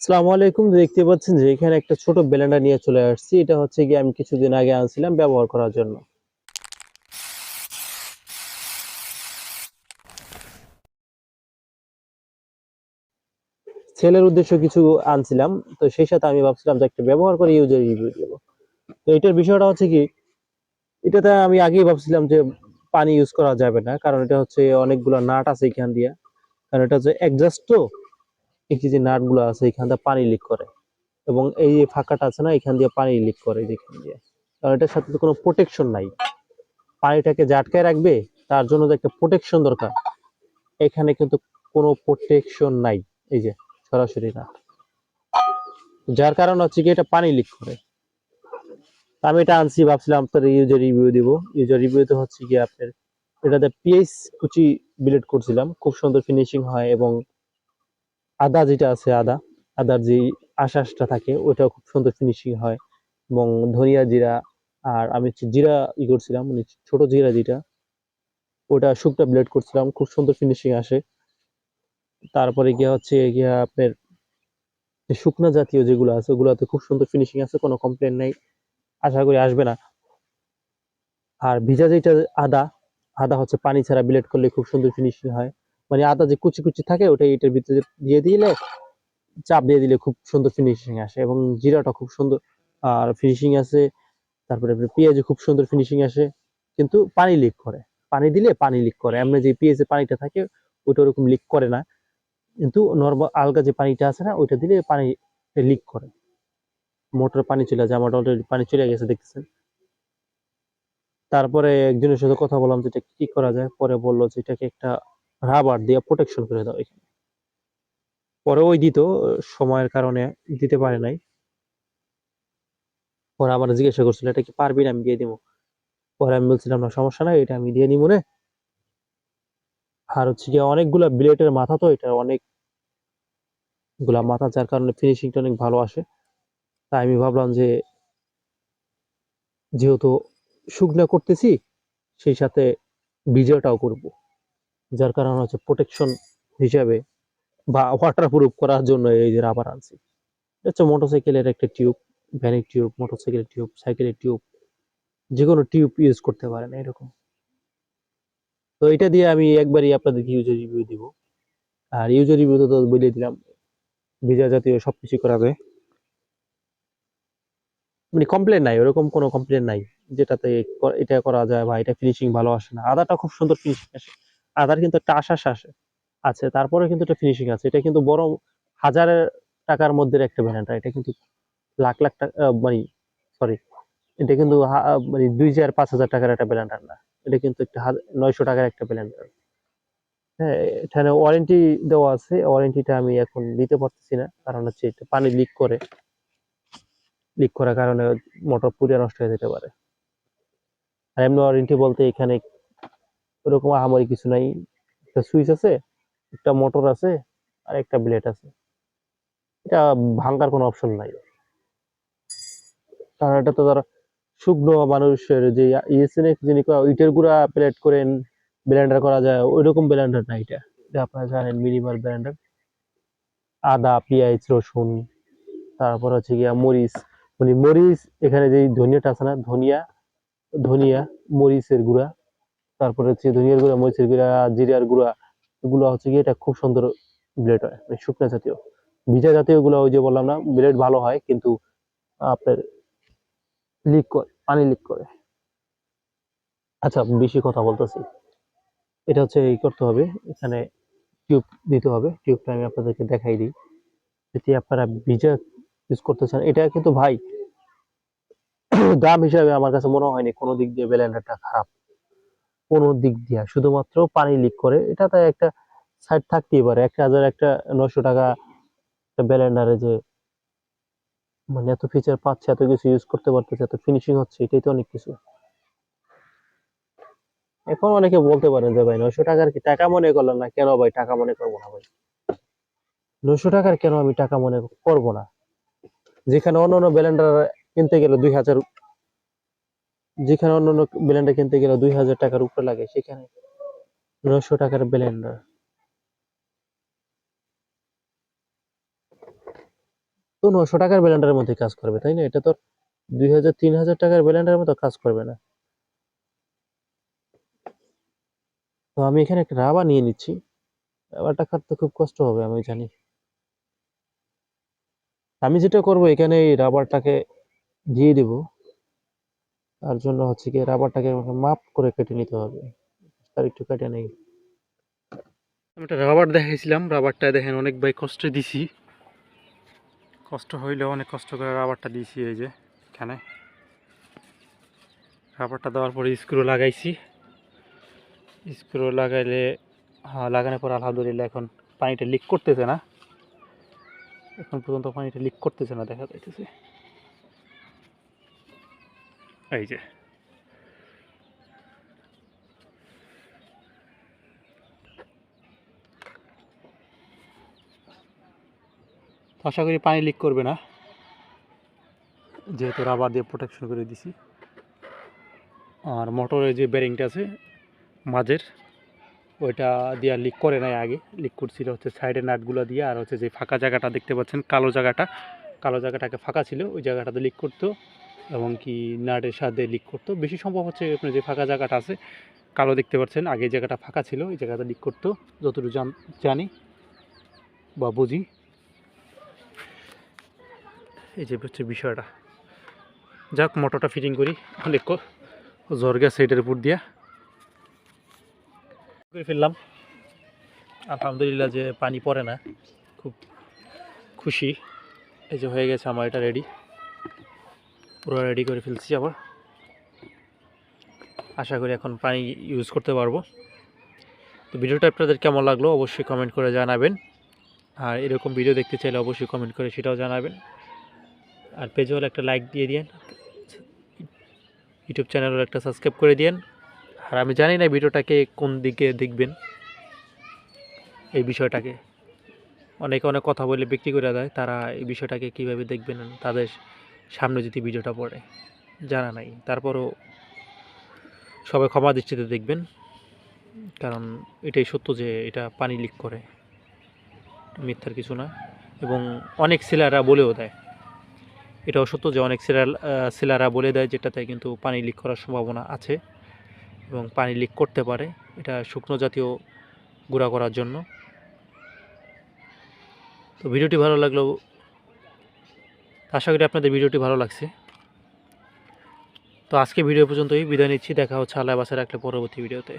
আসসালামু আলাইকুম, দেখতে পাচ্ছেন যে এখানে একটা ছোট ব্লেন্ডার নিয়ে চলে আসছি। এটা হচ্ছে গিয়ে আমি কিছুদিন আগে আনছিলাম ব্যবহার করার জন্য। সেলের উদ্দেশ্য কিছু আনছিলাম, তো সেই সাথে আমি ভাবছিলাম যে একটা ব্যবহার করে ইউজার রিভিউ দেব। তো এটার বিষয়টা হচ্ছে কি, এটাতে আমি আগেই ভাবছিলাম যে পানি ইউজ করা যাবে না, কারণ এটা হচ্ছে অনেকগুলো নাট আছে এখান দিয়ে। কারণ এটা হচ্ছে অ্যাডজাস্ট তো এই যে নাটগুলো আছে, এখান দিয়ে পানি লিক করে। এবং এই যে ফাঁকাটা আছে না, এখান দিয়ে পানি লিক করে যেখান দিয়ে। কারণ এটার সাথে তো কোনো প্রোটেকশন নাই। পানিটাকে যে আটকায় রাখবে, তার জন্য তো একটা প্রোটেকশন দরকার। এখানে কিন্তু কোনো প্রোটেকশন নাই, এই যে সরাসরি না। যার কারণ হচ্ছে কি, এটা পানি লিক করে। আমি এটা আনছি, ভাবছিলাম আপনার ইউজার রিভিউ দিব। ইউজার রিভিউতে হচ্ছে কি, আপনার এটাতে পিএইচ কুচি বিলেট করছিলাম। খুব সুন্দর ফিনিশিং হয় এবং আদা যেটা আছে, আদা, আদার যে আশ্বাসটা থাকে ওইটাও খুব সুন্দর ফিনিশিং হয়। এবং ধনিয়া জিরা আর আমি জিরা ই করছিলাম মানে ছোট জিরা যেটা, ওটা শুকটা ব্লেড করছিলাম, খুব সুন্দর ফিনিশিং আসে। তারপরে গিয়া হচ্ছে গিয়া আপনার শুকনা জাতীয় যেগুলো আছে, ওগুলোতে খুব সুন্দর ফিনিশিং আছে, কোনো কমপ্লেন নাই। আশা করি আসবে না। আর ভিজা যেটা আদা আদা হচ্ছে পানি ছাড়া ব্লেড করলে খুব সুন্দর ফিনিশিং হয়। মানে আদা যে কুচি কুচি থাকে, ওটা এটার ভিতরে দিয়ে দিলে চাপ দিয়ে দিলে খুব সুন্দর ফিনিশিং আসে এবং জিরাটা খুব সুন্দর, আর ফিনিশিং আছে তারপরে পেঁয়াজে খুব সুন্দর ফিনিশিং আসে, কিন্তু পানি লিক করে। পানি দিলে পানি লিক করে। এমনি যে পেঁয়াজে পানিটা থাকে ওইটা ওরকম লিক করে না। কিন্তু নর্মাল আলগা যে পানিটা আছে না, ওইটা দিলে পানি লিক করে। মোটর পানি চলে যায়, আমার অলরেডি পানি চলে গেছে, দেখতেছেন? তারপরে একজনের সাথে কথা বললাম যে এটা কি করা যায়? পরে বলল যে এটাকে একটা রাবার দিয়ে প্রোটেকশন করে দাও এখানে। পরে ওই দিত, সময়ের কারণে দিতে পারে নাই। পরে আবার জিজ্ঞাসা করছিল, এটা কি পারবি না আমি দিয়ে দিব? পরে আমি বলছিলাম, না, সমস্যা নাই, এটা আমি দিয়ে নিব রে আর হচ্ছে কি, অনেকগুলা ব্লেডের মাথা তো, এটা অনেকগুলা মাথা, যার কারণে ফিনিশিংটা অনেক ভালো আসে। তাই আমি ভাবলাম যে, যেহেতু শুকনা করতেছি, সেই সাথে বিজয়টাও করব। যার কারণে হচ্ছে প্রোটেকশন হিসাবে বা ওয়াটার প্রুফ করার জন্য এই যে রাবার আনছি। এটা হচ্ছে মোটরসাইকেলের একটা টিউব ভ্যানের টিউব মোটরসাইকেলের টিউব সাইকেলের টিউব যে কোনো টিউব ইউজ করতে পারেন এরকম। তো এটা দিয়ে আমি একবারই আপনাদেরকে ইউজার রিভিউ দিব। আর ইউজার রিভিউ তো বলে দিলাম ভিজা জাতীয় সবকিছু করা যায় মানে কমপ্লেন নাই, ওরকম কোনো কমপ্লেন নাই, যেটাতে এটা করা যায় বা এটা ফিনিশিং ভালো আসে না। আদাটা খুব সুন্দর ফিনিশিং আসে। আদার কিন্তু একটা আশ্বাস আসে। আছে তারপরে কিন্তু একটা ফিনিশিং আছে। এটা কিন্তু বড় হাজারের টাকার মধ্যে একটা ব্র্যান্ড এটা কিন্তু লাখ লাখ টাকা মানে সরি এটা কিন্তু মানে দুই হাজার, পাঁচ হাজার টাকার একটা ব্লেন্ডার না। এটা কিন্তু একটা নয়শো টাকার একটা ব্লেন্ডার হ্যাঁ এখানে ওয়ারেন্টি দেওয়া আছে। ওয়ারেন্টিটা আমি এখন দিতে পারতেছি না। কারণ হচ্ছে এটা পানি লিক করে। লিক করার কারণে মোটর পুড়ে নষ্ট হয়ে যেতে পারে। আর এমনি ওয়ারেন্টি বলতে এখানে ওরকম আহামরি কিছু নাই। একটা সুইচ আছে, একটা মোটর আছে, আর একটা ব্লেড আছে। এটা ভাঙার কোনো অপশন নাই। কারণ এটা তো ধর শুকনো মানুষের যে ইয়েসেনে যিনি ইটের গুঁড়া প্লেট করে ব্লেন্ডার করা যায়, ওইরকম ব্লেন্ডার না এটা। এটা আপনারা জানেন মিনিমাল ব্লেন্ডার আদা, পেঁয়াজ, রসুন, তারপর হচ্ছে গিয়া মরিচ। মানে মরিচ এখানে যে ধনিয়াটা আছে না, ধনিয়া ধনিয়া, মরিচের গুঁড়া। তারপরে হচ্ছে ধনিয়ার গুঁড়া, মরিচের গুঁড়া, জিরার গুঁড়া, এগুলো হচ্ছে গিয়ে এটা খুব সুন্দর ব্লেড হয় মানে শুকনা জাতীয়। ভিজা জাতীয়গুলো ওই যে বললাম না, ব্লেড ভালো হয়, কিন্তু আপনার লিক করে, পানি লিক করে। আচ্ছা বেশি কথা বলতেছি। এটা হচ্ছে এই করতে হবে, এখানে টিউব দিতে হবে। টিউবটা আমি আপনাদেরকে দেখাই দিই। যদি আপনারা ভিজা ইউজ করতে চান, এটা কিন্তু ভাই, দাম হিসাবে আমার কাছে মনে হয়নি, কোনো দিক দিয়ে ব্লেন্ডারটা খারাপ। কোনো দিক দিয়ে। শুধুমাত্র পানি লিক করে। এটাতে একটা সাইড থাকতেই পারে। এক হাজার একটা নশো টাকা একটা ব্লেন্ডারে যে মানে এত ফিচার পাচ্ছে, এত কিছু ইউজ করতে পারতেছে, এত ফিনিশিং হচ্ছে, এটাই তো অনেক কিছু। এখন অনেকে বলতে পারেন যে, ভাই, নয়শো টাকার কি টাকা মনে করলেন না? কেন ভাই, টাকা মনে করব না ভাই। নয়শো টাকার কেন আমি টাকা মনে করব না? যেখানে অন্য অন্য ব্লেন্ডার কিনতে গেলে দুই হাজার যেখানে অন্য অন্য ব্লেন্ডার কিনতে গেলে দুই হাজার টাকার উপরে লাগে, সেখানে নয়শো টাকার ব্লেন্ডার তো নশো টাকার ব্লেন্ডারের মধ্যে কাজ করবে, তাই না? এটা তো দুই হাজার, তিন হাজার টাকার ব্লেন্ডারের মতো কাজ করবে না। তো আমি এখানে একটা রাবার নিয়ে নিচ্ছি। রাবারটা কাটতে খুব কষ্ট হবে, আমি জানি। আমি যেটা করব, এখানে এই রাবারটাকে দিয়ে দেব। তার জন্য হচ্ছে কি রাবারটাকে মাপ করে কেটে নিতে হবে। তার একটু কেটে নেই। আমি একটা রাবার দেখাইছিলাম রাবারটা দেখেন অনেক ভাই কষ্ট দিছি। কষ্ট হইলেও অনেক কষ্ট করে রাবারটা দিয়েছি এই যে, এখানে। রাবারটা দেওয়ার পরে স্ক্রু লাগাইছি। স্ক্রু লাগাইলে হ্যাঁ লাগানোর পর আলহামদুলিল্লাহ এখন পানিটা লিক করতেছে না। এখন পর্যন্ত পানিটা লিক করতেছে না, দেখা যাইতেছে। এই যে। আশা করি পানি লিক করবে না। যেহেতু রাবার দিয়ে প্রোটেকশন করে দিছি। আর মোটরের যে ব্যারিংটা আছে, মাঝের, ওইটা দিয়ে লিক করে নাই আগে। লিক করছিল হচ্ছে সাইডের নাটগুলো দিয়ে, আর হচ্ছে যে ফাঁকা জায়গাটা দেখতে পাচ্ছেন, কালো জায়গাটা। কালো জায়গাটাকে ফাঁকা ছিল, ওই জায়গাটাতে লিক করতো। এবং কি নাটের সাথে লিক করতো। বেশি সম্ভব হচ্ছে আপনার যে ফাঁকা জায়গাটা আছে কালো দেখতে পাচ্ছেন, আগে জায়গাটা ফাঁকা ছিল, এই জায়গাটা লিক করতো, যতটুকু জান- জানি বা বুঝি। এই যে হচ্ছে বিষয়টা। যাক, মোটরটা ফিটিং করি, অনেক জ্বর গ্যাস সাইডের উপর দিয়া। করে ফেললাম। আলহামদুলিল্লাহ যে পানি পড়ে না, খুব খুশি। এই যে হয়ে গেছে, আমার এটা রেডি পুরো রেডি করে ফেলছি আবার। আশা করি এখন পানি ইউজ করতে পারব। তো ভিডিওটা আপনাদের কেমন লাগল অবশ্যই কমেন্ট করে জানাবেন। আর এরকম ভিডিও দেখতে চাইলে অবশ্যই কমেন্ট করে সেটাও জানাবেন। আর পেজে হলে একটা লাইক দিয়ে দিন ইউটিউব চ্যানেলের একটা সাবস্ক্রাইব করে দিন আর আমি জানি না ভিডিওটাকে কোন দিকে দেখবেন। এই বিষয়টাকে। অনেকে অনেক কথা বলে বিক্রি করে দেয়। তারা এই বিষয়টাকে কীভাবে দেখবেন? তাদের সামনে যদি ভিডিওটা পড়ে, জানা নাই। তারপরও সবাই ক্ষমা দৃষ্টিতে দেখবেন, কারণ এটাই সত্য যে এটা পানি লিক করে, মিথ্যার কিছু না। এবং অনেক ছেলেরা বলেও দেয়, এটাও সত্য যে অনেক ছেলেরা ছেলেরা বলে দেয় যেটাতে কিন্তু পানি লিক করার সম্ভাবনা আছে এবং পানি লিক করতে পারে। এটা শুকনো জাতীয় গুঁড়া করার জন্য। তো ভিডিওটি ভালো লাগল আশা করি আপনাদের ভিডিওটি ভালো লাগছে। তো আজকে ভিডিও পর্যন্তই। বিদায় নিচ্ছি। দেখা হচ্ছে আল্লাহ বাসায় রাখলে পরবর্তী ভিডিওতে।